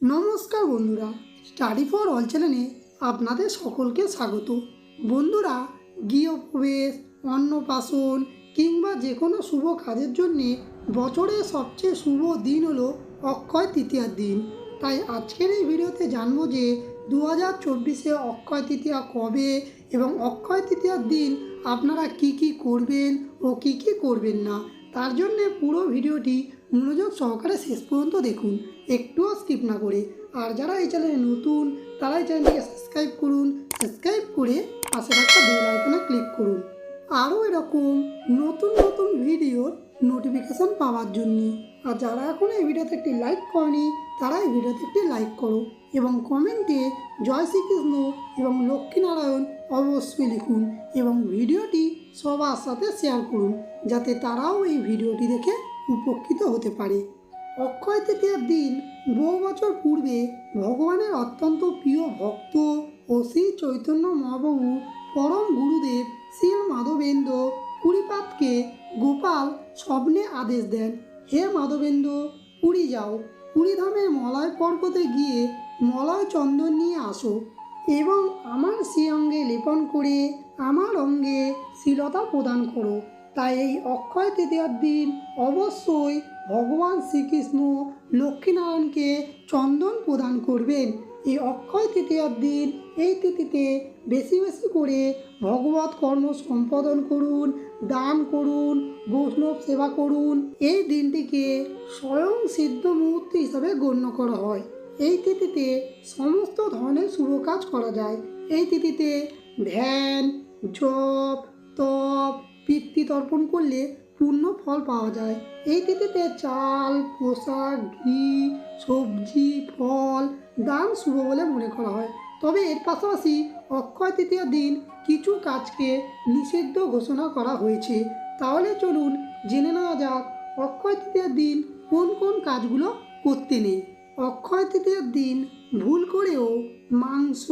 নমস্কার বন্ধুরা, study for all চ্যানেলে আপনাদের সকলকে স্বাগত। বন্ধুরা, গৃহপ্রবেশ, অন্নপ্রাশন কিংবা যে কোনো শুভ কাজের জন্যে বছরের সবচেয়ে শুভ দিন হলো অক্ষয় তৃতীয়ার দিন। তাই আজকের এই ভিডিওতে জানব যে দু হাজার চব্বিশে অক্ষয় তৃতীয়া কবে এবং অক্ষয় তৃতীয়ার দিন আপনারা কি কি করবেন ও কি কি করবেন না। তার জন্যে পুরো ভিডিওটি মনোযোগ সহকারে শেষ পর্যন্ত দেখুন। একটুও স্কিপ না করে। আর যারা এই চ্যানেলে নতুন, তারা এই চ্যানেলটিকে সাবস্ক্রাইব করুন সাবস্ক্রাইব করে পাশে থাকা বেল আইকনে ক্লিক করুন। আরও এরকম নতুন নতুন ভিডিওর নোটিফিকেশন পাওয়ার জন্য। আর যারা এখনও এই ভিডিওতে একটি লাইক করেনি, তারা এই ভিডিওতে একটি লাইক করো এবং কমেন্টে জয় শ্রীকৃষ্ণ এবং লক্ষ্মীনারায়ণ অবশ্যই লিখুন এবং ভিডিওটি সবার সাথে শেয়ার করুন, যাতে তারাও এই ভিডিওটি দেখে উপকৃত হতে পারে। অক্ষয় তৃতীয়ার দিন বহু বছর পূর্বে ভগবানের অত্যন্ত প্রিয় ভক্ত ও শ্রী চৈতন্য মহাপ্রভু পরম গুরুদেব শ্রী মাধবেন্দ্র পুরীপাতকে গোপাল স্বপ্নে আদেশ দেন, হে মাধবেন্দ্র পুরী যাও। পুরীধামের মলয় পর্বতে গিয়ে মলয় চন্দন নিয়ে আসো এবং আমার শ্রী অঙ্গে লেপন করে আমার অঙ্গে শ্লীলতা প্রদান করো। তাই এই অক্ষয় তৃতীয়ার দিন অবশ্যই ভগবান শ্রীকৃষ্ণ লক্ষ্মীনারায়ণকে চন্দন প্রদান করবেন। এই অক্ষয় তৃতীয়ার দিন এই তিথিতে বেশি বেশি করে ভগবত কর্ম সম্পাদন করুন, দান করুন, বৈষ্ণব সেবা করুন। এই দিনটিকে স্বয়ং সিদ্ধ মুহূর্ত হিসাবে গণ্য করা হয়। এই তিথিতে সমস্ত ধরনের শুভ কাজ করা যায়। এই তিথিতে ধ্যান, জপ, তপ, পিতৃ তর্পণ করলে পূর্ণ ফল পাওয়া যায়। এই তিথিতে চাল পোশাক ঘি, সবজি, ফল, দান শুভ বলে মনে করা হয়। তবে এর পাশাপাশি অক্ষয় তৃতীয় দিন কিছু কাজকে নিষিদ্ধ ঘোষণা করা হয়েছে। তাহলে চলুন জেনে নেওয়া যাক অক্ষয় তৃতীয়ার দিন কোন কোন কাজগুলো করতে নেই। অক্ষয় তৃতীয়ার দিন ভুল করেও মাংস,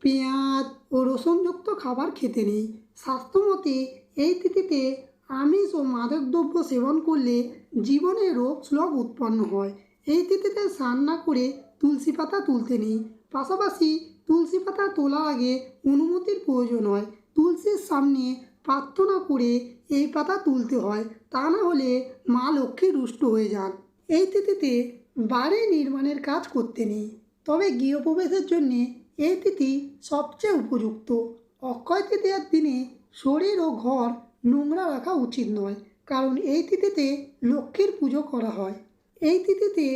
পেঁয়াজ ও রসুনযুক্ত খাবার খেতে নেই। স্বাস্থ্যমতে এই তিথিতে আমিষ ও মাদকদ্রব্য সেবন করলে জীবনে রোগ শ্লোক উৎপন্ন হয়। এই তিথিতে স্নান না করে তুলসী পাতা তুলতে নেই। পাশাপাশি তুলসী পাতা তোলার আগে অনুমতির প্রয়োজন হয়। তুলসীর সামনে প্রার্থনা করে এই পাতা তুলতে হয়, তা না হলে মা লক্ষ্মী রুষ্ট হয়ে যান। এই তিথিতে বাড়ি নির্মাণের কাজ করতে নেই। তবে গৃহপ্রবেশের জন্যে এই তিথি সবচেয়ে উপযুক্ত। অক্ষয় তৃতীয়ার দিনে শরীর ও ঘর নোংরা রাখা উচিত নয়, কারণ এই তিথিতে লক্ষ্মীর পুজো করা হয়। এই তিথিতে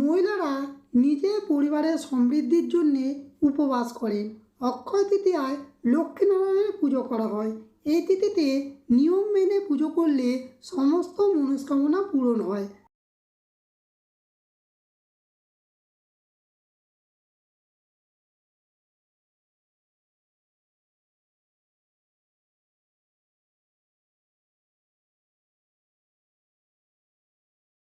মহিলারা নিজের পরিবারের সমৃদ্ধির জন্যে উপবাস করেন। অক্ষয় তৃতীয়ায় লক্ষ্মীনারায়ণের পুজো করা হয়। এই তিথিতে নিয়ম মেনে পুজো করলে সমস্ত মনস্কামনা পূরণ হয়।